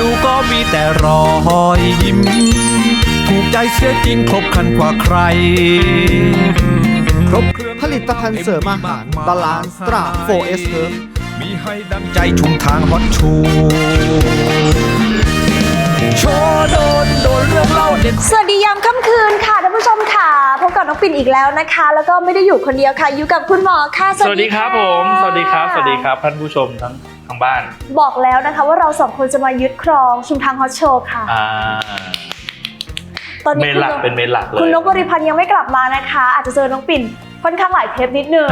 ดูก็มีแต่รอยยิ้ม ถูกใจเสียจริงครบครันกว่าใคร ครบเครื่องผลิตภัณฑ์เสริมอาหาร Balance Stra 4S Herb มีให้ดังใจชุมทางฮอตชูโชว์โดนโดนเรื่องเล่าเด็ดสวัสดียามค่ำคืนค่ะท่านผู้ชมค่ะพบกับน้องปิ่นอีกแล้วนะคะ แล้วก็ไม่ได้อยู่คนเดียวค่ะอยู่กับคุณหมอค่ะสวัสดีครับผม สวัสดีครับ สวัสดีครับท่านผู้ชมทั้งทางบ้าน บอกแล้วนะคะว่าเราสองคนจะมายึดครองชุมทางฮอตโชว์ค่ะ อ่าตอนเมนี้นหลักคุณเป็นเมนหลักเลย คุณนกบริพันธ์ยังไม่กลับมานะคะ อาจจะเจอน้องปิ่นค่อนข้างหลายเทปนิดนึง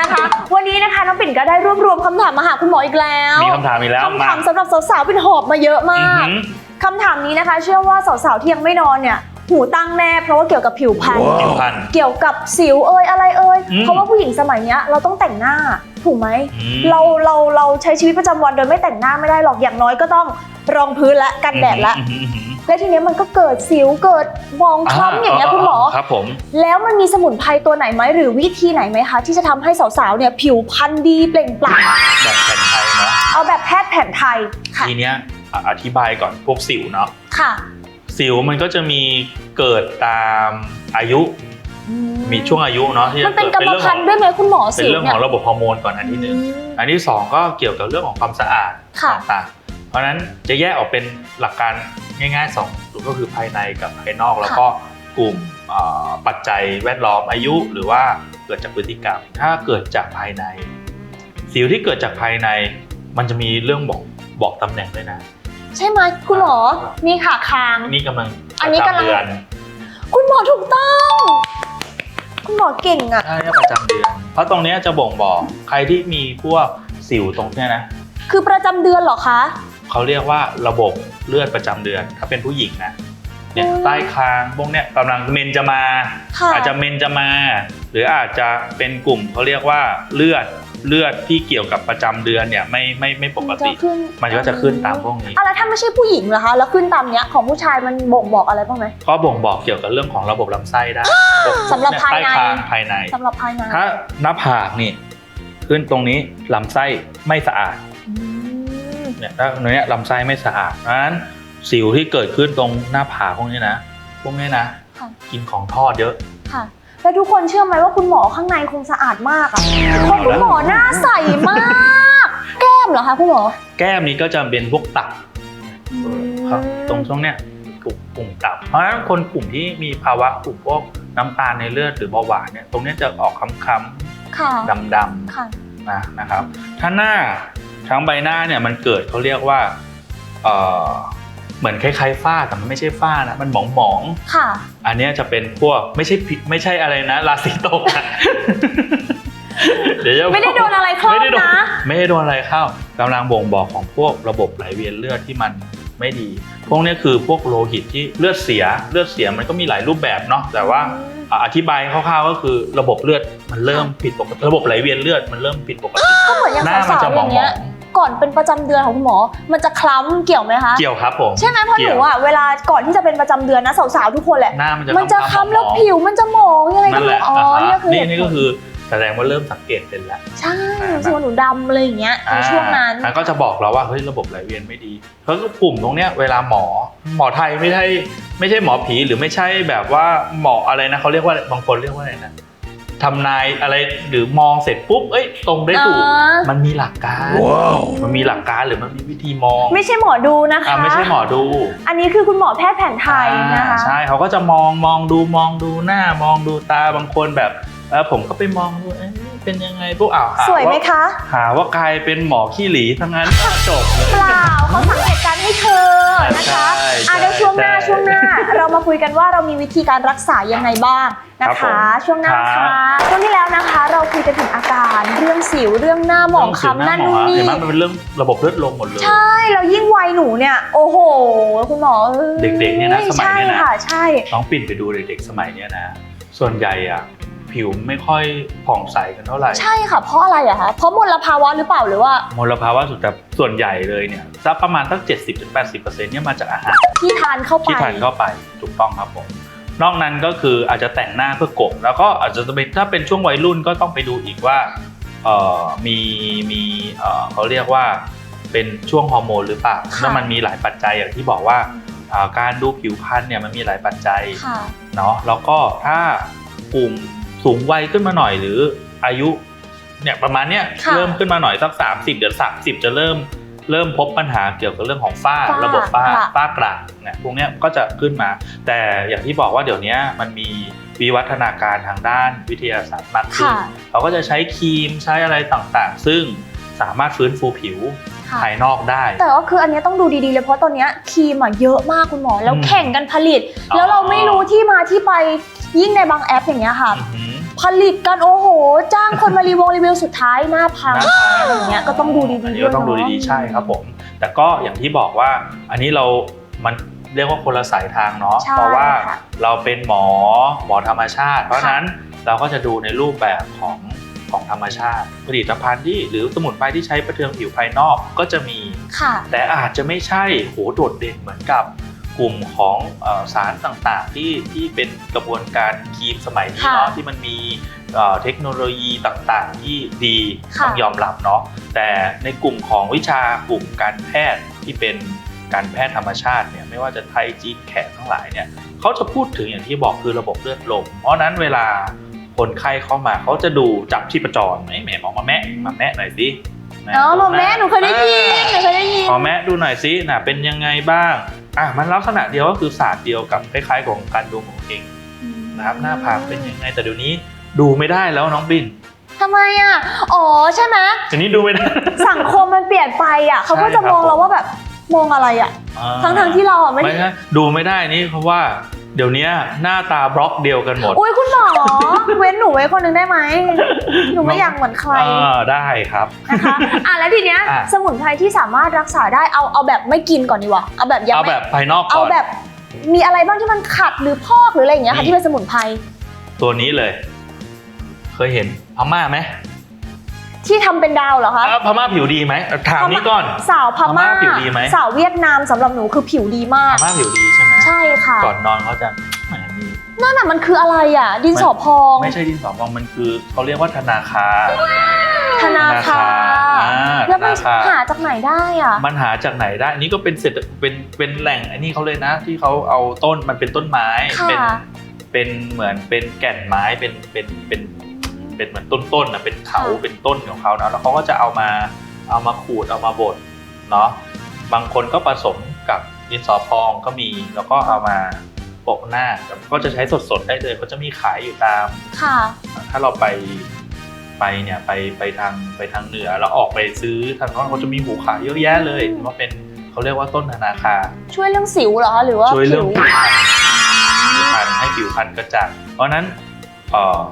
นะคะ วันนี้นะคะน้องปิ่นก็ได้รวบรวมคำถามมาหาคุณหมออีกแล้วมีคำถามอีกแล้วคำมาถามสำหรับสาวๆเป็นหอบมาเยอะอืมากอหือ คำถามนี้นะคะ เชื่อว่าสาวๆที่ยังไม่นอนเนี่ยหูตั้งแน่เพราะว่าเกี่ยวกับผิวพรรณ ผิวพรรณ เกี่ยวกับสิวเอ่ยอะไรเอ่ยอืม เพราะว่าผู้หญิงสมัยเนี้ยเราต้องแต่งหน้า ถูกไหมอืมเราเราเราใช้ชีวิตประจำวันโดยไม่แต่งหน้าไม่ได้หรอกอย่างน้อยก็ต้องรองพื้นและกันแดดละอือหืออือหือและทีเนี้ยมันก็เกิดสิวเกิดมองคล้ำอย่างเงี้ยคุณหมอครับผมแล้วมันมีสมุนไพรตัวไหนไหมหรือวิธีไหนไหมคะ ที่จะทำให้สาวๆเนี่ยผิวพรรณดีเปล่งปลั่งแบบแผ่นไทยเนาะเอาแบบแพทย์แผนไทยค่ะทีเนี้ยอะอธิบายก่อนพวกสิวเนาะค่ะ สิวมันก็จะมีเกิดตามอายุ มีช่วงอายุเนาะที่มัจะนเป็นเกิดกรรมพันธุ์ด้วยไหมคุณหมอเป็นสิวเรื่องเนี่ขยองระบบฮอร์โมนก่อนอันที่หนึ่งอันที่สองก็เกี่ยวกับเรื่องของความสะอาดค่ะต่างๆเพราะฉะนั้นจะแยกออกเป็นหลักการง่ายๆสองตัวก็คือภายในกับภายนอกแล้วก็กลุ่มเอ่อปัจจัยแวดล้อมอายุหรือว่าเกิดจากพฤติกรรม ถ้าเกิดจากภายใน สิวที่เกิดจากภายใน มันจะมีเรื่องบอกบอกตำแหน่งด้วยนะ ใช่ไหมคุณหมอนี่ค่ะคางนี่กำลังอันนี้กำลังประจำเดือนคุณหมอถูกต้อง คุณหมอเก่งอะใช่ประจำเดือน เพราะตรงเนี้ยจะบ่งบอกใครที่มีพวกสิวตรงเนี้ยนะ คือประจำเดือนเหรอคะ เขาเรียกว่าระบบเลือดประจำเดือน ถ้าเป็นผู้หญิงนะ เนี่ยอืมใต้คางพวกเนี้ยกำลังเมนจะมา ค่ะ อาจจะเมนจะมา หรืออาจจะเป็นกลุ่มเขาเรียกว่าเลือด เลือดที่เกี่ยวกับประจำเดือนเนี่ยไม่ไม่ไม่ปกติ จะขึ้นมันก็จะขึ้นตามพวกนี้อะไรถ้าไม่ใช่ผู้หญิงเหรอคะ แล้วขึ้นตามเนี้ยของผู้ชายมันบ่งบอกอะไรบ้างไหม ก็บ่งบอกเกี่ยวกับเรื่องของระบบลำไส้ได้พวกสำหรับภายใน ใต้คางภายใน สำหรับภายในถ้าหน้าผากนี่ขึ้นตรงนี้ลำไส้ไม่สะอาดอืมเนี่ยถ้าตรงเนี้ยลำไส้ไม่สะอาดเพราะฉะนั้นสิวที่เกิดขึ้นตรงหน้าผากพวกนี้นะพวกนี้นะค่ะกินของทอดเยอะ ค่ะ แล้วทุกคนเชื่อไหมว่าคุณหมอข้างในคงสะอาดมากอะเพราะคุณหมอหน้าใสมาก แก้มเหรอคะคุณหมอ แก้มนี้ก็จะเป็นพวกตับครับตรงช่วงเนี้ยกลุ่มกลุ่มตับ เพราะฉะนั้นคนกลุ่มที่มีภาวะกลุ่มพวกน้ำตาลในเลือดหรือเบาหวานเนี่ยตรงเนี้ยจะออกค้ำค่ะๆดำค่ะๆนะนะครับ ถ้าหน้าทั้งใบหน้าเนี่ยมันเกิดเขาเรียกว่า เอ่อเหมือนคล้ายๆฝ้าแต่มันไม่ใช่ฝ้านะมันหมองๆค่ะอันเนี้ยจะเป็นพวกไม่ใช่ผิดไม่ใช่อะไรนะราศีตกนะเดี๋ยวจะไม่ได้โดนอะไรเข้าไม่ได้โดนนะ ไม่ได้โดนอะไรเข้ากำลังบ่งบอกของพวกระบบไหลเวียนเลือดที่มันไม่ดี พวกเนี้ยคือพวกโลหิตที่เลือดเสีย เลือดเสียมันก็มีหลายรูปแบบเนาะแต่ว่า อะอธิบายคร่าวๆก็คือระบบเลือดมันเริ่มผิดปกติระบบไหลเวียนเลือดมันเริ่มผิดปกติ ก็เหมือนอย่างหน้ามันสาวจะๆหมอองย่างเงี้ย ก่อนเป็นประจำเดือนของคุณหมอ มันจะคล้ำเกี่ยวไหมคะเกี่ยวครับผมใช่ไหมเพราะหเกี่นูยวอะเวลาก่อนที่จะเป็นประจำเดือนนะสาวๆทุกคนแหละ หน้ามันจะมันจะๆคล้ำแล้วหมองๆผิวมันจะหมองยังไงนั่ก็นแหไม่ละรู้อ๋ออ่าฮะเนี่ยคือนี่เหตุนี่ผก็ลคือแสดงว่าเริ่มสังเกตเป็นแล้วใช่อ่าส่วนหนูดำอะไรอย่างเงี้ยในช่วงนั้นอ่าก็จะบอกเราว่าเฮ้ยระบบไหลเวียนไม่ดีเพราะกลุ่มตรงเนี้ยเวลาหมอหมอไทยไม่ใช่ไม่ใช่หมอผีหรือไม่ใช่แบบว่าหมออะไรนะเขาเรียกว่าบางคนเรียกว่าอะไรนะ ทำนายอะไรหรือมองเสร็จปุ๊บ เอ้ย ตรงได้ถูกอ่ามันมีหลักการ มันมีหลักการหรือมันมีวิธีมองไม่ใช่หมอดูนะคะ อ่าไม่ใช่หมอดูอันนี้คือคุณหมอแพทย์แผนไทยนะคะอ่าใช่เขาก็จะมองมองดูมองดูหน้า มองดูตาบางคนแบบเออผมก็ไปมองดูเอ๊ะ เป็นยังไงพวกอ่าวสวยไหมคะ หาว่ากลายเป็นหมอขี้หลีทั้งนั้นจบเลยเปล่าเขาสังเกตการณ์ให้เธอนะคะใช่อะเดี๋ยวช่วงหน้าใช่ช่วงหน้า เรามาคุยกันว่าเรามีวิธีการรักษายังไงบ้างนะครัคะบผมช่วงหน้าครัค่ะบช่วงที่แล้วนะคะ เราคุยกันถึงอาการเรื่องสิวเรื่องหน้าหมองคล้ำนั่นนู่นนี่เห็นไหมมันเป็นเรื่องระบบเลือดลมหมดเลย ใช่แล้วยิ่งวัยหนูเนี่ยโอ้โหคุณหมออ้ยเด็กๆเนี่ยนะสมัยเนี่ยนะใช่ค่ะใช่น้องปิ่นไปดูเด็กๆสมัยเนี้ยนะ ส่วนใหญ่อะ ผิวไม่ค่อยผ่องใสกันเท่าไหร่ ใช่ค่ะเพราะอะไรอะคะเพราะมลภาวะหรือเปล่าหรือว่ามลภาวะสุดแต่ส่วนใหญ่เลยเนี่ยสักประมาณสัก70-80%เนี่ยมาจากอาหารที่ทานเข้าไปที่ทานเข้าไปถูกต้องครับผมนอกนั้นก็คืออาจจะแต่งหน้าเพื่อกบแล้วก็อาจจะเป็นถ้าเป็นช่วงวัยรุ่นก็ต้องไปดูอีกว่าเอ่อมีมีเอ่อเขาเรียกว่าเป็นช่วงฮอร์โมนหรือเปล่าค่ะแล้วมันมีหลายปัจจัยอย่างที่บอกว่าอ่าการดูผิวพรรณเนี่ยมันมีหลายปัจจัยค่ะเนาะแล้วก็ถ้ากลุ่ม สูงวัยขึ้นมาหน่อยหรืออายุเนี่ยประมาณเนี้ยค่ะเริ่มขึ้นมาหน่อยสัก30เดี๋ยว30จะเริ่มเริ่มพบปัญหาเกี่ยวกับเรื่องของฝ้าฝ้าระบบฝ้าค่ะ ฝ้ากระเนี่ยพวกเนี้ยก็จะขึ้นมา แต่อย่างที่บอกว่าเดี๋ยวนี้มันมีวิวัฒนาการทางด้านวิทยาศาสตร์มากขึ้น ค่ะเขาก็จะใช้ครีมใช้อะไรต่างๆ ซึ่งสามารถฟื้นฟูผิวค่ะ ภายนอกได้ แต่ก็คืออันเนี้ยต้องดูดีๆเลยเพราะตอนเนี้ยครีมอะเยอะมากคุณหมอ แล้วอืมแข่งกันผลิต อ๋อ แล้วเราไม่รู้ที่มาที่ไปยิ่งในบางแอปอย่างเงี้ยค่ะ อือหือ ผลิตกันโอ้โห จ้างคนมารีวงรีวิวสุดท้ายหน้าพังหน้าพังอย่างเงี้ยก็ต้องดูดีอันๆนี้ด้วยก็ต้องดูเนาะ ดีๆใช่ครับผม แต่ก็อย่างที่บอกว่าอันนี้เรามันเรียกว่าคนละสายทางเนาะใช่เพราะว่าค่ะเราเป็นหมอหมอธรรมชาติ เพราะฉะนั้นเราก็จะดูในรูปแบบของของธรรมชาติ ผลิตภัณฑ์ที่หรือสมุนไพรที่ใช้ประเทืองผิวภายนอกก็จะมี ค่ะ แต่อาจจะไม่ใช่โหโดดเด่นเหมือนกับ กลุ่มของเอ่อสารต่างๆ ที่ที่เป็นกระบวนการครีมสมัยนี้ค่ะเนาะที่มันมีเอ่อเทคโนโลยีต่างๆ ที่ดีค่ะต้องยอมรับเนาะแต่ในกลุ่มของวิชากลุ่มการแพทย์ที่เป็นการแพทย์ธรรมชาติเนี่ยไม่ว่าจะไทยจีนแขกทั้งหลายเนี่ยเขาจะพูดถึงอย่างที่บอกคือระบบเลือดลมเพราะฉะนั้นเวลาคนไข้เข้ามาเขาจะดูจับที่ประจรไหมแหมหมอมาแม่มาแม่หน่อยสิอ๋อหมอแม่หนูเคยได้ยินหนูเคยได้ยินขอแม่ดูหน่อยสินะเป็นยังไงบ้าง อะมันลักษณะเดียวก็คือศาสตร์เดียวกับคล้ายๆของการดูของเองนะครับหน้าผากเป็นยังไงแต่เดี๋ยวนี้ดูไม่ได้แล้วน้องบินทำไมอะ อ๋อใช่ไหมเดี๋ยวนี้ดูไม่ได้สังคมมันเปลี่ยนไปอะเขาก็ใช่จะครับมองเราว่าแบบมองอะไรอะอ่าทั้งๆที่เราอะไม่ไม่ได้ใช่ดูไม่ได้นี่เพราะว่า เดี๋ยวนี้หน้าตาบล็อกเดียวกันหมด อุ้ยคุณหมอ เว้นหนูไว้คนหนึงได้ไหม หนูไม่อยากเหมือนใครอ่าได้ครับ นะคะอะแล้วทีเนี้ยอะ สมุนไพรที่สามารถรักษาได้เอาเอาแบบไม่กินก่อนดีกว่าเอาแบบยังเอาไม่แบบภายนอกก่เอาอน แบบมีอะไรบ้างที่มันขัดหรือพอกหรืออะไรอย่างเงี้ยค่ะนี่ ที่เป็นสมุนไพรตัวนี้เลย เคยเห็นพม่าไหมที่ทำเป็นดาวเหรอคะอะพม่าผิวดีไหมถามนี้ก่อน สาวพม่าพม่าผิวดีไหม สาวเวียดนามสำหรับหนูคือผิวดีมาพก ม่าผิวดี ใช่ไหมใช่ค่ะ ก่อนนอนเขาจะแหมมีนั่นน่ะมันคืออะไรอะ ดินสอพอง ไม่ใช่ดินสอพองมันคือเขาเรียกว่าธนาคารธนาคารอ่าแล้วมันธนาคาร หาจากไหนได้อะ มันหาจากไหนได้ อันนี้ก็เป็นเศรษฐเป็นเป็นแหล่งอันนี้เขาเลยนะ ที่เขาเอาต้นมันเป็นต้นไม้ ค่ะเป็นเป็นเหมือนเป็นแก่นไม้เป็นเป็นเป็นเป็นเหมือนต้นต้นนะเป็นเขาเป็นต้นของเขานะแล้วเขาก็จะเอามาเอามาขูดเอามาบดเนาะบางคนก็ผสมกับ ดินสอพองก็มีแล้วก็เอามาโปะหน้าก็จะใช้สดๆได้เลยเขาจะมีขายอยู่ตาม ค่ะ ถ้าเราไปไปเนี่ยไปไปทางไปทางเหนือแล้วออกไปซื้อทางโนั้นเขาจะมีหูขายเยอะแยะเลยอืม ว่าเป็นเขาเรียกว่าต้นธนาคารช่วยเรื่องสิวเหรอคะหรือว่าช่วยผิเรื่องวผิวพรรณผิวพรรณให้ผิวพรรณกระจ่างเพราะฉะนั้นเออ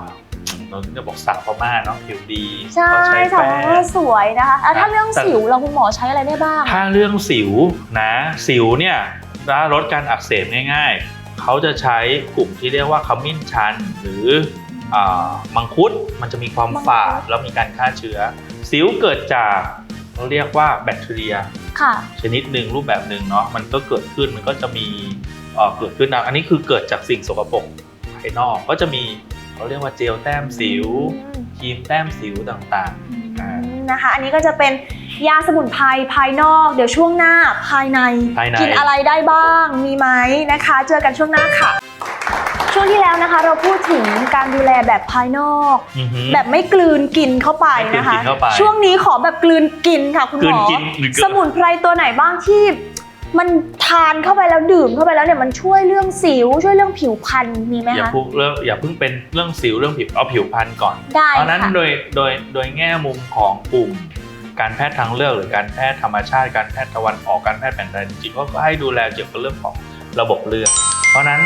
เราจะบอกสาวพม่าเนาะผิวดีใช่เขาใช้สาวแป้พม่างสวยนะคะอะถ้าเรื่องแต่สิวเราคุณหมอใช้อะไรได้บ้าง ถ้าเรื่องสิวนะสิวเนี่ยถ้าลดการอักเสบง่ายๆ เขาจะใช้กลุ่มที่เรียกว่าขมิ้นชัน หรืออ่ามังคุดมันจะมีความฝาดแล้วมีการฆ่าเชื้อ สิวเกิดจากเราเรียกว่าแบคทีเรียค่ะชนิดหนึ่งรูปแบบหนึ่งเนาะมันก็เกิดขึ้นมันก็จะมีเอ่อเกิดขึ้นนะอันนี้คือเกิดจากสิ่งสกปรกภายนอกก็จะมี เขาเรียกว่าเจลแต้มสิวครีมแต้มสิวต่างอืมนะคะ อันนี้ก็จะเป็นยาสมุนไพรภายนอก เดี๋ยวช่วงหน้าภายในๆภายใน กินอะไรได้บ้าง มีไหมนะคะ เจอกันช่วงหน้าค่ะ ช่วงที่แล้วนะคะ เราพูดถึงการดูแลแบบภายนอก อือหือ แบบไม่กลืนกินเข้าไปนะคะ ไม่กลืนกินเข้าไปช่วงนี้ขอแบบกลืนกินค่ะคุณหมกลือนกินหรือสมุนไพรตัวไหนบ้างที่ มันทานเข้าไปแล้วดื่มเข้าไปแล้วเนี่ยมันช่วยเรื่องสิว ช่วยเรื่องผิวพรรณมีไหมอย่าคะ พูดเรื่องอย่าเพิ่งเป็นเรื่องสิวเรื่องผิวเอาผิวพรรณก่อน ได้เพราะฉะนั้นค่ะโดยโดยโดยแง่มุมของกลุ่มการแพทย์ทางเลือกหรือการแพทย์ธรรมชาติ การแพทย์ตะวันออกการแพทย์แผนไทยจริงๆก็ให้ดูแลเกี่ยวกับเรื่องของระบบเลือดเพราะฉะนั้น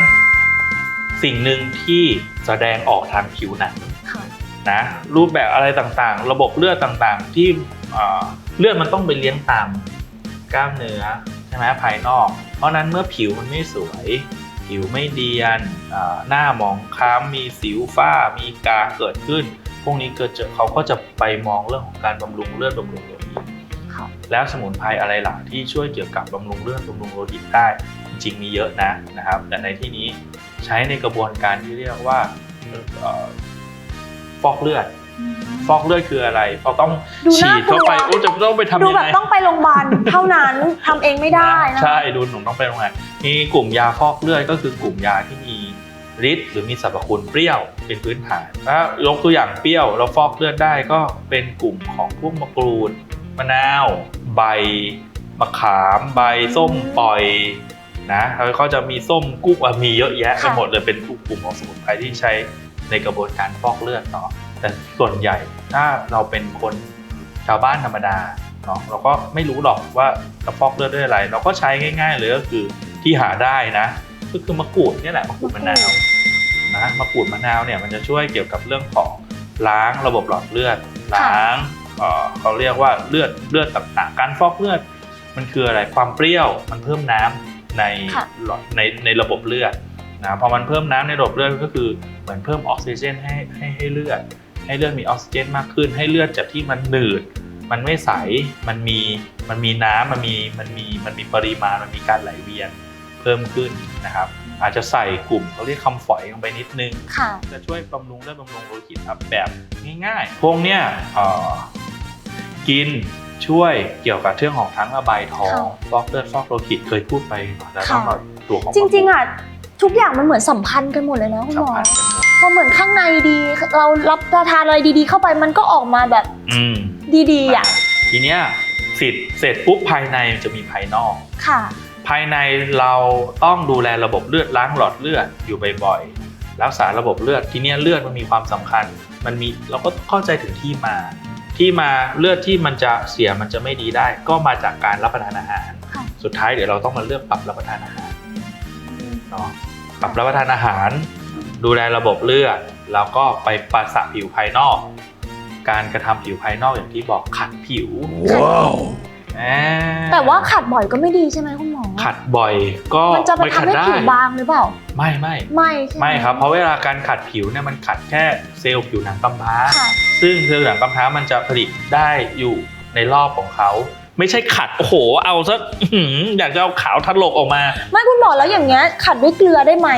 สิ่งหนึ่งที่แสดงออกทางผิวหนัง ค่ะ นะรูปแบบอะไรต่างๆ ระบบเลือดต่างๆ ที่เอ่อเลือดมันต้องไปเลี้ยงตามกล้ามเนื้อ ใช่ไหมภายนอก เพราะฉะนั้นเมื่อผิวมันไม่สวย ผิวไม่เดียนอ่าหน้าหมองคล้ำมีสิวฝ้า มีกาเกิดขึ้น พวกนี้เกิดจะเขาก็จะไปมองเรื่องของการบำรุงเลือดบำรุงโลหิตค่ะแล้วสมุนไพรอะไรล่ะที่ช่วยเกี่ยวกับบำรุงเลือดบำรุงโลหิตได้ จริงๆมีเยอะนะนะครับ แต่ในที่นี้ใช้ในกระบวนการที่เรียกว่าเอ่อฟอกเลือด ฟอกเลือดคืออะไรเราต้องดูฉีน่าดเข้าไปกลัวโอ้จะต้องไปทำดูยังแบบไงต้องไปโรงพยาบาลเท่านั้นทำเองไม่ได้นะใช่ดูหนูต้องไปโรงงานมีกลุ่มยาฟอกเลือดก็คือกลุ่มยาที่มีฤทธิ์หรือมีสรรพคุณเปรี้ยวเป็นพื้นฐานถ้ายกตัวอย่างเปรี้ยวแล้วฟอกเลือดได้ก็เป็นกลุ่มของพวกมะกรูดมะนาว ใบมะขามใบส้มปล่อยนะแล้วก็จะมีส้มกุ้งอะมีเยอะแยะไปค่ะหมดเลยเป็นกลุ่มของสมุนไพรที่ใช้ในกระบวนการฟอกเลือดเนาะ แต่ส่วนใหญ่ถ้าเราเป็นคนชาวบ้านธรรมดาเนาะเราก็ไม่รู้หรอกว่าจะฟอกเลือดด้วยอะไร เราก็ใช้ง่าย ๆ เลยก็คือที่หาได้นะ ก็คือมะกรูดเนี่ยแหละมะกรูดมะนาวนะมะกรูดมะนาวเนี่ยมันจะช่วยเกี่ยวกับเรื่องของล้างระบบหลอดเลือด ล้างเอ่อเขาเรียกว่าเลือดเลือดต่างๆ การฟอกเลือด มันคืออะไรความเปรี้ยวมันเพิ่มน้ำในค่ะหลอดในในระบบเลือดนะพอมันเพิ่มน้ำในระบบเลือดก็คือเหมือนเพิ่มออกซิเจนให้ให้ให้เลือด ให้เลือดมีออกซิเจนมากขึ้น ให้เลือดจากที่มันหนืด มันไม่ใส มันมี มันมีน้ำมันมี มันมี มันมีปริมาณ มันมีการไหลเวียนเพิ่มขึ้นนะครับ อาจจะใส่กลุ่มเขาเรียกคำฝอยลงไปนิดนึงค่ะจะช่วยบำรุงเลือดบำรุงโลหิตครับแบบง่ายๆ พวกเนี้ยเอ่อกินช่วยเกี่ยวกับเรื่องของทั้งระบายท้องค่ะฟอกเลือดฟอกโลหิตเคยพูดไปแล้วต้องค่ะมาตัวของจริงๆอะทุกอย่างมันเหมือนสัมพันธ์กันหมดเลยนะคุณหสัมมอ พันธ์กันหมดพอเหมือนข้างในดี เรารับประทานอะไรดีๆ เข้าไปมันก็ออกมาแบบอืมดีๆอะทีเนี้ยเสร็จเสร็จปุ๊บภายในมันจะมีภายนอก ค่ะ ภายในเราต้องดูแลระบบเลือดล้างหลอดเลือดอยู่บ่อยๆรักษาระบบเลือดทีเนี้ยเลือดมันมีความสำคัญ มันมีเราก็เข้าใจถึงที่มา ที่มาเลือดที่มันจะเสียมันจะไม่ดีได้ ก็มาจากการรับประทานอาหาร ค่ะ สุดท้ายเดี๋ยวเราต้องมาเลือกปรับรับประทานอาหาร เนาะปรับรับประทานอาหาร ดูแลระบบเลือดแล้วก็ไปประสะผิวภายนอก การกระทำผิวภายนอกอย่างที่บอกขัดผิวว้าวอ่าแต่ว่าขัดบ่อยก็ไม่ดีใช่ไหมคุณหมอ ขัดบ่อยก็มันจะไปไม่ขัดทำให้ได้ผิวบางหรือเปล่า ไม่ไม่ไม่ใช่หไม่ครับ เพราะเวลาการขัดผิวเนี่ยมันขัดแค่เซลล์ผิวหนังกำพร้าค่ะซึ่งเซลล์ผิวหนังกำพร้ามันจะผลิตได้อยู่ในรอบของเขาไม่ใช่ขัดโอ้โห เอาซะอื้อหืออยากจะเอาขาวทัดลกออกมา ไม่คุณหมอแล้วอย่างเงี้ยขัดด้วยเกลือได้ไหม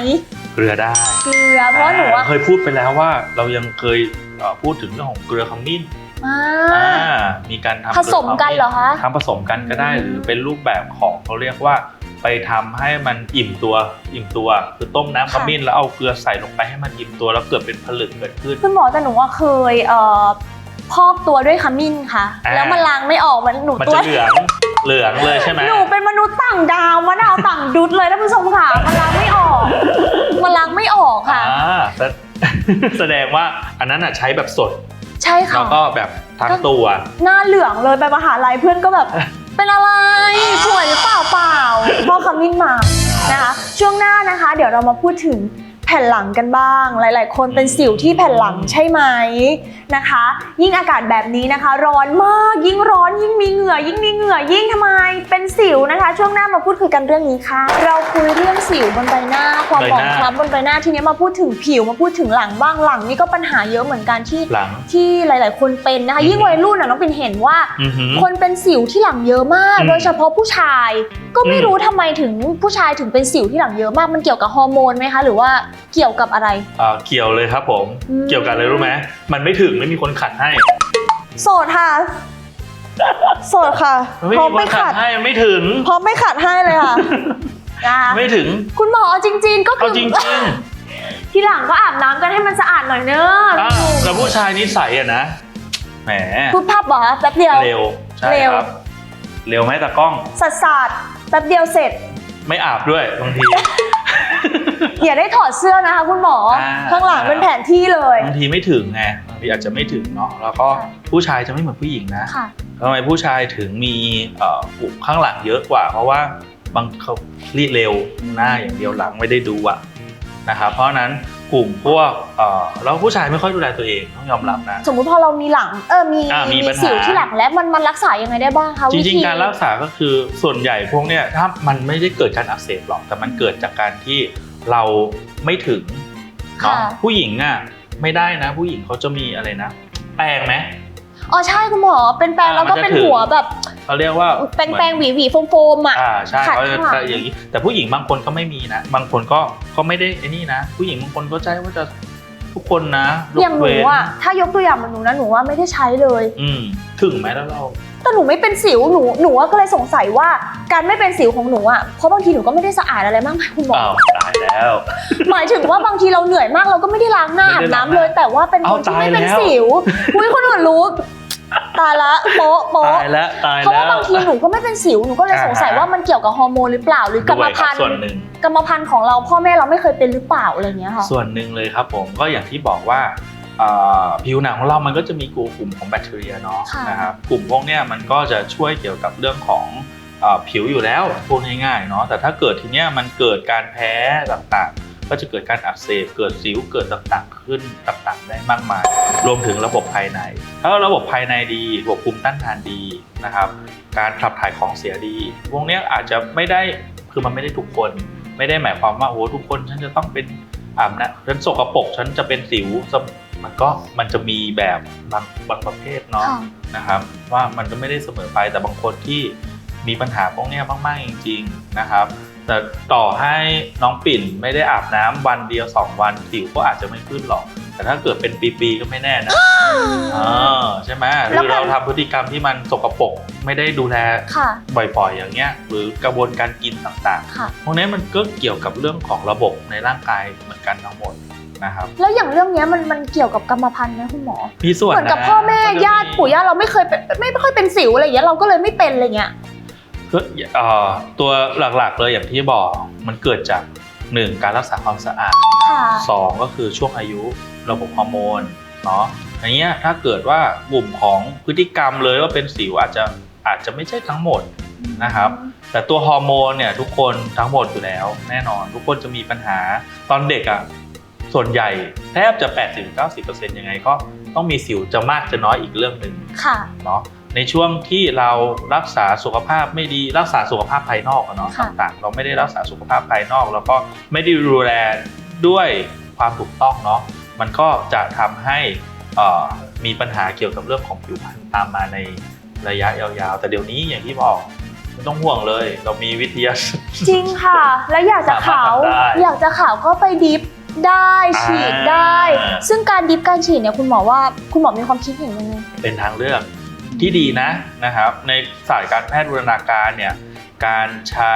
เกลือได้เกลือเพราะว่าหนูว่าเคยพูดไปแล้วว่าเรายังเคยเอ่อพูดถึงเรื่องของเกลือขมิ้นอ่า อ่ามีการทำผสมกันเหรอคะทำผสมกันก็ได้หรือเป็นรูปแบบของเขาเรียกว่า ไปทำให้มันอิ่มตัวอิ่มตัว คือต้มน้ำขค่ะมิ้นแล้วเอาเกลือใส่ลงไปให้มันอิ่มตัวแล้วเกิดเป็นผลึกเกิดขึ้น คุณหมอแต่หนูว่าเคยเอ่อ พอกตัวด้วยขมิ้นค่ะ อ่า แล้วมันล้างไม่ออกมันหนูมันตัว จะเหลือง เหลืองเลยใช่ไหม หนูเป็นมนุษย์ต่างดาวมะนาวต่างดุดเลยท่านผู้ชมค่ะมันล้างไม่ออกมันล้างไม่ออกค่ะ อ่าแสแสดงว่าอันนั้นอะใช้แบบสด ใช่ค่ะ แล้วก็แบบทั้งตัว หน้าเหลืองเลยไปมหาลัยเพื่อนก็แบบ เป็นอะไรป่วยหรือเปล่าเปล่าพอขมิ้นมานะคะ ช่วงหน้านะคะ เดี๋ยวเรามาพูดถึง แผ่นหลังกันบ้าง หลาย ๆ คนเป็นสิวที่แผ่นหลังใช่ไหมนะคะ ยิ่งอากาศแบบนี้นะคะ ร้อนมากยิ่งร้อนยิ่งมีเหงื่อ ยิ่งมีเหงื่อยิ่งทำไม เป็นสิวนะคะ ช่วงหน้ามาพูดคุยกันเรื่องนี้ค่ะ เราคุยเรื่องสิวบนใบหน้า ความหมองคล้ำบนใบหน้าทีนี้มาพูดถึงผิวมาพูดถึงหลังบ้างหลังนี่ก็ปัญหาเยอะเหมือนกันที่หลังที่หลาย ๆ คนเป็นนะคะอือฮึยิ่งวัยรุ่นน่ะน้องเป็นเห็นว่าอือหือคนเป็นสิวที่หลังเยอะมากอืมโดยเฉพาะผู้ชาย ก็ไม่อืมรู้ทำไมถึงผู้ชายถึงเป็นสิวที่หลังเยอะมากมันเกี่ยวกับฮอร์โมนไหมคะ หรือว่าเกี่ยวกับอะไร อ่าเกี่ยวเลยครับผม อืม เกี่ยวกันเลยรู้ไหมมันไม่ถึงไม่มีคนขัดให้ โสดค่ะ โสดค่ะมันไม่พร้อมีมคไม่นขัขัดดให้ไม่ถึง พร้อมไม่ขัดให้เลยค่ะ นะคะไม่ถึง คุณหมอเอาจริง ๆ ก็คืเอาอจริงทีหลังก็อาบน้ำกันให้มันสะอาดหน่อยเนอะๆอ้าวแล้วผู้ชายนิสัยอะนะ แหม พูดภาพบอกแป๊บเดียว เร็ว ใช่เร็ว ครับ เร็วไหมตากล้อง สัดสาดแป๊บเดียวเสร็จ ไม่อาบด้วยบางที อย่าได้ถอดเสื้อนะคะคุณหมอ อ่า ข้างหลังเป็นแผนที่เลย บางทีไม่ถึงไงบางทีอาจจะไม่ถึงเนาะแล้วก็ค่ะ ผู้ชายจะไม่เหมือนผู้หญิงนะค่ะ ทำไมผู้ชายถึงมีเอ่อกลุ่มข้างหลังเยอะกว่า เพราะว่าบางเขารีดเร็วหน้าอย่างเดียวหลังไม่ได้ดูอะนะครับเพราะฉะนั้น กลุ่มพวกเอ่อแล้วผู้ชายไม่ค่อยดูแลตัวเองต้องยอมรับนะ สมมุติพอเรามีหลังเออมีอ่ามีปัญหา สิวที่หลังแล้วมันมันรักษายังไงได้บ้างคะจวิริงธี ๆ การรักษาก็คือส่วนใหญ่พวกเนี้ยถ้ามันไม่ได้เกิดการอักเสบหรอก แต่มันเกิดจากการที่เราไม่ถึงเนาะค่ะ ผู้หญิงอะไม่ได้นะ ผู้หญิงเขาจะมีอะไรนะ แปรงไหม อ๋อใช่คุณหมอเป็นแปรงอ่าแล้วก็มันจะเป็นถึง หัวแบบ เขาเรียกว่าแปรงแปรงหวีหวีโฟมโฟมๆอะอ่าใช่ขัดเขาจะข้างหลังอย่างนี้แต่ผู้หญิงบางคนก็ไม่มีนะ บางคนก็ก็ไม่ได้ไอ้นี่นะ ผู้หญิงบางคนก็ใช้ว่าจะทุกคนนะอย่างหนูเว้นอะถ้ายกตัวอย่างเหมือนหนูนะหนูว่าไม่ได้ใช้เลย อืมถึงไหมแล้วเราแต่หนูไม่เป็นสิวหนูหนูอะก็เลยสงสัยว่าการไม่เป็นสิวของหนูอะเพราะบางทีหนูก็ไม่ได้สะอาดอะไรมากมายคุณหมออ้าวตายแล้ว หมายถึงว่าบางทีเราเหนื่อยมากเราก็ไม่ได้ล้างหน้าไม่อาได้บล้างน้ำเลย แต่ว่าเป็นคนที่เอาตายไม่เป็นแล้วสิวอุ้ยคนอื่นรู้ ตายละโป๊ะโป๊ะตายแล้วตายเพราะแล้ว่าวบางทีหนูก็ไม่เป็นสิวหนูก็เลยสงสัยอ่าฮะว่ามันเกี่ยวกับฮอร์โมนหรือเปล่าหรือกรรมด้วยคพับนธุ์ส่วนหนึ่งกรรมพันธุ์ของเราพ่อแม่เราไม่เคยเป็นหรือเปล่าอะไรอย่างเงี้ยค่ะ ส่วนหนึ่งเลยครับผมก็อย่างที่บอกว่าอ่าผิวหนังของเรามันก็จะมีกลุ่มของแบคทีเรียเนาะค่ะ นะครับกลุ่มพวกเนี้ยมันก็จะช่วยเกี่ยวกับเรื่องของอ่าผิวอยู่แล้วพูดง่ายๆเนาะแต่ถ้าเกิดทีเนี้ยมันเกิดการแพ้ต่างๆ ก็จะเกิดการอักเสบเกิดสิวเกิดต่างๆขึ้นต่างๆ ได้มากมาย รวมถึงระบบภายใน ถ้าระบบภายในดีระบบภูมิต้านทานดีนะครับ การขับถ่ายของเสียดีพวกเนี้ยอาจจะไม่ได้คือมันไม่ได้ทุกคน ไม่ได้หมายความว่าโอ้ทุกคนฉันจะต้องเป็นอาบนะฉันสกปรกฉันจะเป็นสิวมันก็มันจะมีแบบบางบางประเภทเนาะค่ะนะครับ ว่ามันก็ไม่ได้เสมอไปแต่บางคนที่มีปัญหาพวกเนี้ยมากๆจริง ๆนะครับ แต่ต่อให้น้องปิ่นไม่ได้อาบน้ำวันเดียวสองวันสิวก็อาจจะไม่ขึ้นหรอก แต่ถ้าเกิดเป็นปีๆก็ไม่แน่นะอ่าใช่ไหมหแล้วรือมันเราทำพฤติกรรมที่มันสกปรกไม่ได้ดูแลค่ะบ่อยๆอย่างเงี้ย หรือกระบวนการกินต่างค่ะๆพวกนี้มันก็เกี่ยวกับเรื่องของระบบในร่างกายเหมือนกันทั้งหมดนะครับแล้วอย่างเรื่องเนี้ยมันมันเกี่ยวกับกรรมพันธุ์ไหมคุณหมอมีส่วนเหมือนกับนะพ่อแม่ก็จะญาติปู่ย่าเราไม่เคยเป็นไม่ไม่ค่อยเป็นสิวอะไรอย่างเงี้ยเราก็เลยไม่เป็นอะไรเงี้ย ก็เอ่อตัวหลักๆเลยอย่างที่บอกมันเกิดจากหนึ่งการรักษาความสะอาดค่ะสองก็คือช่วงอายุระบบฮอร์โมนเนาะอย่างเงี้ยถ้าเกิดว่ากลุ่มของพฤติกรรมเลยว่าเป็นสิวอาจจะอาจจะไม่ใช่ทั้งหมดนะครับ แต่ตัวฮอร์โมนเนี่ยทุกคนทั้งหมดอยู่แล้ว แน่นอน ทุกคนจะมีปัญหาตอนเด็กอะ่ะส่วนใหญ่แทบจะ 80-90%ยังไงก็ต้องมีสิวจะมากจะน้อยอีกเรื่องหนึ่งค่ะเนาะ ในช่วงที่เรารักษาสุขภาพไม่ดีรักษาสุขภาพภายนอกอะเนาะค่ะ ต่างๆ เราไม่ได้รักษาสุขภาพภายนอก แล้วก็ไม่ได้ดูแลด้วยความถูกต้องเนาะมันก็จะทำให้เอ่อมีปัญหาเกี่ยวกับเรื่องของผิวพรรณตามมาในระยะยาวๆ แต่เดี๋ยวนี้อย่างที่บอกไม่ต้องห่วงเลย เรามีวิทยาศาสตร์จริงค่ะ แล้วอยากจะขาวสามารถทำได้อยากจะขาวก็ไปดิฟได้ฉีดได้อ่าซึ่งการดิฟการฉีดเนี่ยคุณหมอว่าคุณหมอมีความคิดเห็นยังไงเป็นทางเลือก ที่ดีนะนะครับ ในศาสตร์การแพทย์บูรณาการเนี่ยการใช้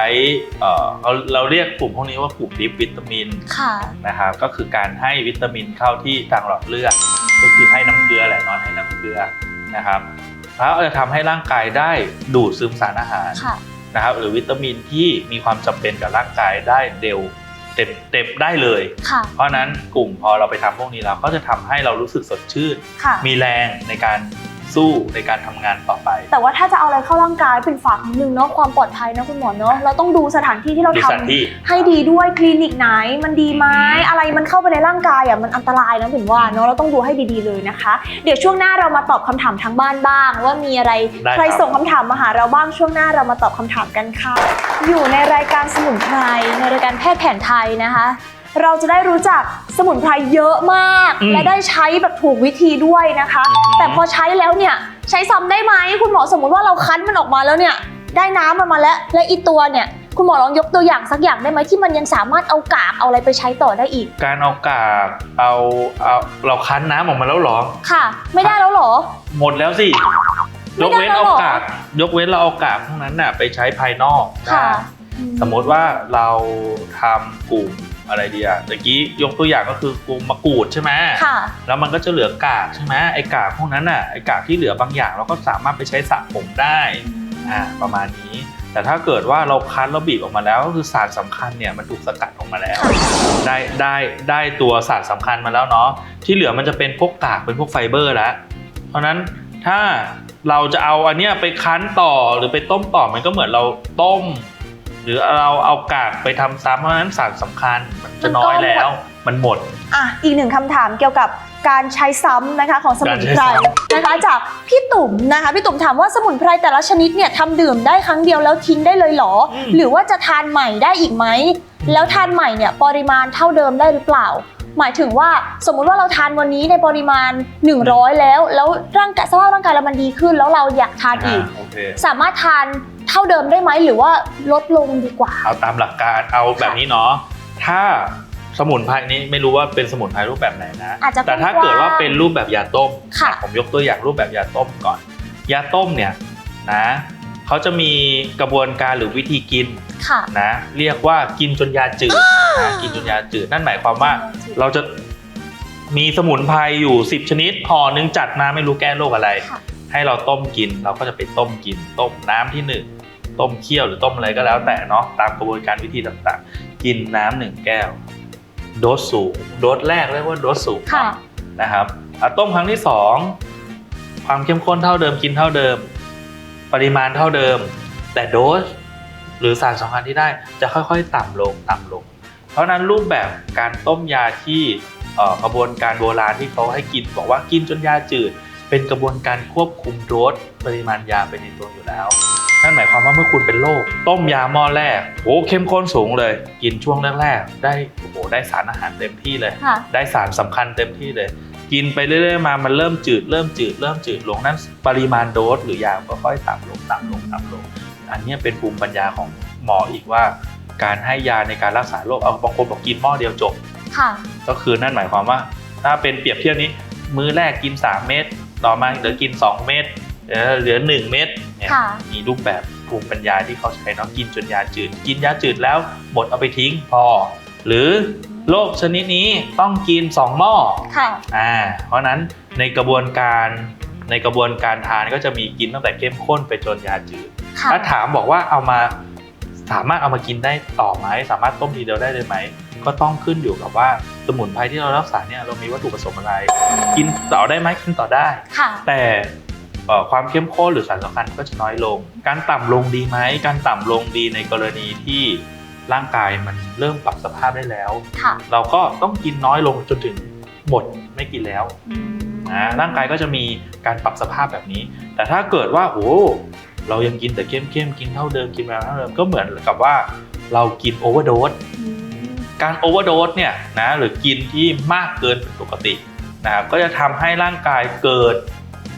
เอ่อเราเราเรียกกลุ่มพวกนี้ว่ากลุ่มดริปวิตามินค่ะ นะครับก็คือการให้วิตามินเข้าที่ทางหลอดเลือด ก็คือให้น้ำเกลือแหละนอนให้น้ำเกลือนะครับแล้วจะทำให้ร่างกายได้ดูดซึมสารอาหาร ค่ะ นะครับหรือวิตามินที่มีความจำเป็นกับร่างกายได้เร็วเต็มเต็มได้เลย ค่ะ เพราะฉะนั้นกลุ่มพอเราไปทำพวกนี้แล้วก็จะทำให้เรารู้สึกสดชื่น ค่ะ มีแรงในการ สู้ในการทำงานต่อไป แต่ว่าถ้าจะเอาอะไรเข้าร่างกายเป็นฝากนิดนึงเนาะความปลอดภัยนะคุณหมอเนาะเราต้องดูสถานที่ที่เราดูทำสถานที่ ให้ดีด้วยคลินิกไหนมันดีไหมอืม อะไรมันเข้าไปในร่างกายอะมันอันตรายนะถึงว่าเนาะเราต้องดูให้ดีๆเลยนะคะ เดี๋ยวช่วงหน้าเรามาตอบคำถามทางบ้านบ้าง ว่ามีอะไรได้ครับ ใครส่งคำถามมาหาเราบ้างช่วงหน้าเรามาตอบคำถามกันค่ะ อยู่ในรายการสมุนไพรในรายการแพทย์แผนไทยนะคะ เราจะได้รู้จักสมุนไพรเยอะมาก อืมและได้ใช้แบบถูกวิธีด้วยนะคะ อืม แต่พอใช้แล้วเนี่ยใช้ซ้ำได้ไหมคุณหมอสมมุติว่าเราคั้นมันออกมาแล้วเนี่ย ได้น้ำมันมาแล้ว และอีตัวเนี่ย คุณหมอลองยกตัวอย่างสักอย่างได้ไหมที่มันยังสามารถเอากากเอาอะไรไปใช้ต่อได้อีกการเอากากเอาเอาเราคั้นน้ำออกมาแล้วเหรอ ค่ะ ไม่ได้แล้วเหรอ หมดแล้วสิ ไม่ยกได้เว้นแล้วเอาเหรอ กาก ยกเว้นเราเอากากพวกนั้นน่ะไปใช้ภายนอกค่ะได้สมมติว่าเราทำกลุ่ม อะไรดีอะตะกี้ยกตัวอย่างก็คือกลุ่มมะกรูดใช่ไหมค่ะ แล้วมันก็จะเหลือกากใช่ไหมไอ้กากพวกนั้นน่ะไอ้กากที่เหลือบางอย่างเราก็สามารถไปใช้สระผมได้อ่าประมาณนี้ แต่ถ้าเกิดว่าเราคั้นแล้วบีบออกมาแล้วก็คือสารสำคัญเนี่ยมันถูกสกัดออกมาแล้ว ได้ได้ได้ตัวสารสำคัญมาแล้วเนาะที่เหลือมันจะเป็นพวกกากเป็นพวกไฟเบอร์แล้ว เพราะฉะนั้นถ้าเราจะเอาอันเนี้ยไปคั้นต่อหรือไปต้มต่อมันก็เหมือนเราต้ม หรือเราเอากากไปทำซ้ำเพราะฉะนั้นสารสำคัญมันจะน้อยแล้ว มันหมด อะอีกหนึ่งคำถามเกี่ยวกับการใช้ซ้ำนะคะของสมุนไพรการใช้ซ้ นะคะจากพี่ตุ่มนะคะพี่ตุ่มถามว่าสมุนไพรแต่ละชนิดเนี่ยทำดื่มได้ครั้งเดียวแล้วทิ้งได้เลยเหรออืมหรือว่าจะทานใหม่ได้อีกไหม แล้วทานใหม่เนี่ยปริมาณเท่าเดิมได้หรือเปล่า หมายถึงว่าสมมุติว่าเราทานวันนี้ในปริมาณ 100 แล้ว แล้วร่างกายสภาพร่างกายเรามันดีขึ้น แล้วเราอยากทานอีกโอเค สามารถทาน เท่าเดิมได้ไหมหรือว่าลดลงดีกว่า เอาตามหลักการเอาแบบนี้เนาะถ้าสสมุนไพรนี้ไม่รู้ว่าเป็นสมุนไพรรูปแบบไหนนะอาจจะแต่ถ้าเกิดว่าเป็นรูปแบบยาต้มค่ะผมยกตัวอย่างรูปแบบยาต้มก่อน ยาต้มเนี่ยนะเขาจะมีกระบวนการหรือวิธีกินค่ะนะ เรียกว่ากินจนยาจืดนะกินจนยาจืดนั่นหมายความว่าเราจะมีสมุนไพรอยู่ 10 ชนิดห่อหนึงจัดมาไม่รู้แก้โรคอะไรค่ะให้เราต้มกินเราก็จะไปต้มกิน ต้มน้ำที่หนึ่ง ต้มเคี่ยวหรือต้มอะไรก็แล้วแต่เนาะตามกระบวนการวิธีต่างๆ กินน้ำหนึ่งแก้ว โดสสูง โดสแรกเรียกว่าโดสสูงค่ะ นะครับอะต้มครั้งที่สองความเข้มข้นเท่าเดิมกินเท่าเดิม ปริมาณเท่าเดิม แต่โดสหรือสารสำคัญที่ได้จะค่อยๆ ต่ำลงต่ำลง เพราะฉะนั้นรูปแบบการต้มยาที่เอ่อกระบวนการโบราณที่เขาให้กิน บอกว่ากินจนยาจืด เป็นกระบวนการควบคุมโดสปริมาณยาไปในตัวอยู่แล้ว นั่นหมายความว่าเมื่อคุณเป็นโรคต้มยาหม้อแรกโอ้เข้มข้นสูงเลย กินช่วงแรกๆได้โอ้โหได้สารอาหารเต็มที่เลย ค่ะ ได้สารสำคัญเต็มที่เลย กินไปเรื่อยๆมามันเริ่มจืด เริ่มจืด เริ่มจืดลงนั่นปริมาณโดสหรือยาก็ค่อยต่ำลงต่ำลงต่ำลง อันเนี้ยเป็นภูมิปัญญาของหมออีกว่า การให้ยาในการรักษาโรคเอาบางคนบอกกินหม้อเดียวจบ ค่ะ ก็คือนั่นหมายความว่า ถ้าเป็นเปรียบเทียบนี้ มื้อแรกกิน 3 เม็ดต่อมาเหลือกิน 2 เม็ดเดี๋ยวเหลือ 1 เม็ด เนี่ยค่ะมีรูปแบบภูมิปัญญาที่เขาใช้เนาะกินจนยาจืด กินยาจืดแล้วหมดเอาไปทิ้งพอ หรือโรคชนิดนี้ต้องกิน 2 หม้อค่ะอ่าเพราะฉะนั้นในกระบวนการในกระบวนการทานก็จะมีกินตั้งแต่เข้มข้นไปจนยาจืดค่ะถ้าถามบอกว่าเอามาสามารถเอามากินได้ต่อไหมสามารถต้มทีเดียวได้เลยไหม ก็ต้องขึ้นอยู่กับว่าสมุนไพรที่เรารักษาเนี่ยเรามีวัตถุประสงค์อะไร กินต่อได้ไหมกินต่อได้ค่ะแต่เอ่อ ความเข้มข้นหรือสารสำคัญก็จะน้อยลง การต่ำลงดีไหม การต่ำลงดีในกรณีที่ร่างกายมันเริ่มปรับสภาพได้แล้วค่ะเราก็ต้องกินน้อยลงจนถึงหมดไม่กินแล้วอืมนะร่างกายก็จะมีการปรับสภาพแบบนี้ แต่ถ้าเกิดว่าโอ้เรายังกินแต่เข้มเข้มๆกินเท่าเดิมกินแบบเท่าเดิมก็เหมือนกับว่าเรากินโอเวอร์โดสอืมการโอเวอร์โดสเนี่ยนะหรือกินที่มากเกินเป็นปกตินะครับก็จะทำให้ร่างกายเกิด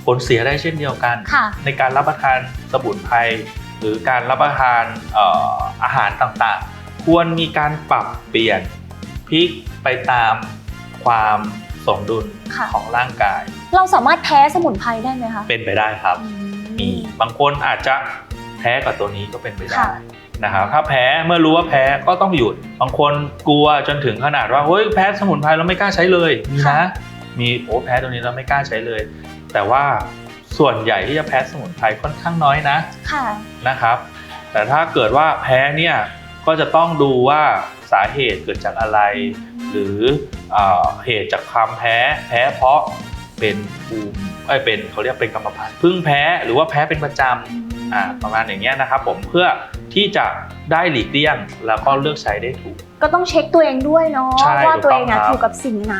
ผลเสียได้เช่นเดียวกัน ค่ะ ในการรับประทานสมุนไพรหรือการรับประทานเอ่ออาหารต่างๆ ควรมีการปรับเปลี่ยนพลิกไปตามความสมดุลค่ะ ของร่างกายเราสามารถแพ้สมุนไพรได้ไหมคะเป็นไปได้ครับ อืมีบางคนอาจจะแพ้กับตัวนี้ก็เป็นไปได้ค่ะ นะครับถ้าแพ้เมื่อรู้ว่าแพ้ก็ต้องหยุด บางคนกลัวจนถึงขนาดว่าเฮ้ยแพ้สมุนไพรแล้วไม่กล้าใช้เลยมีนะมีโอ้แพ้ตัวนี้แล้วไม่กล้าใช้เลย แต่ว่าส่วนใหญ่ที่จะแพ้สมุนไพรค่อนข้างน้อยนะค่ะนะครับ แต่ถ้าเกิดว่าแพ้เนี่ยก็จะต้องดูว่าสาเหตุเกิดจากอะไร หรือเอ่อเหตุจากความแพ้แพ้เพราะเป็นภูมิเอ้ยเป็นเขาเรียกเป็นกรรมพันธุ์เพึ่งแพ้หรือว่าแพ้เป็นประจำ อ่าประมาณอย่างเงี้ยนะครับผมเพื่อที่จะได้หลีกเลี่ยงแล้วก็เลือกใช้ได้ถูก ก็ต้องเช็คตัวเองด้วยเนาะใช่ว่าตัวเองอะถูกต้องครับถูกกับสิ่งไหน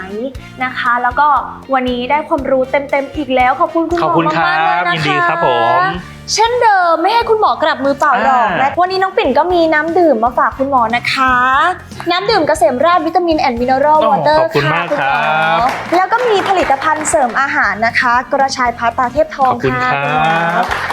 นะคะ แล้วก็วันนี้ได้ความรู้เต็มๆอีกแล้วขอบคุณคุณหขอบมอคุณครัมากๆเลยบนะคะยินดีครับผม เช่นเดิมไม่ให้คุณหมอกลับมือเปล่าหรอกอ่านะวันนี้น้องปิ่นก็มีน้ำดื่มมาฝากคุณหมอนะคะ น้ำดื่มเกษมราชวิตามินแอนด์มิเนอรัลโอ้วอเตอร์ขอบคุณมากคุณหมอครับแล้วก็มีผลิตภัณฑ์เสริมอาหารนะคะ กระชายพัตตาเทพทองขอบคุณค่ะครับคุณหมอ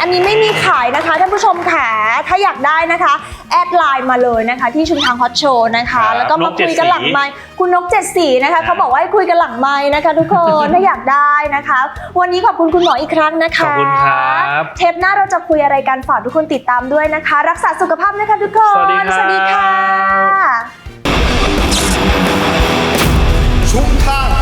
อันนี้ไม่มีขายนะคะท่านผู้ชมค่ะถ้าอยากได้นะคะ แอดไลน์มาเลยนะคะ ที่ชุมทางฮอตโชว์นะคะ แล้วก็มาคุยกันหลังไมค์คุณนกเจ็ดสีนะคะเขาบอกว่าให้คุยกันหลังไมค์นะคะ ทุกคนถ้าอยากได้นะคะ วันนี้ขอบคุณคุณหมออีกครั้งนะคะขอบคุณครับเทปหน้าเราจะคุยอะไรกันฝากทุกคนติดตามด้วยนะคะ รักษาสุขภาพนะคะทุกคน สวัสดีครับสวัสดีค่ะ ชุมทาง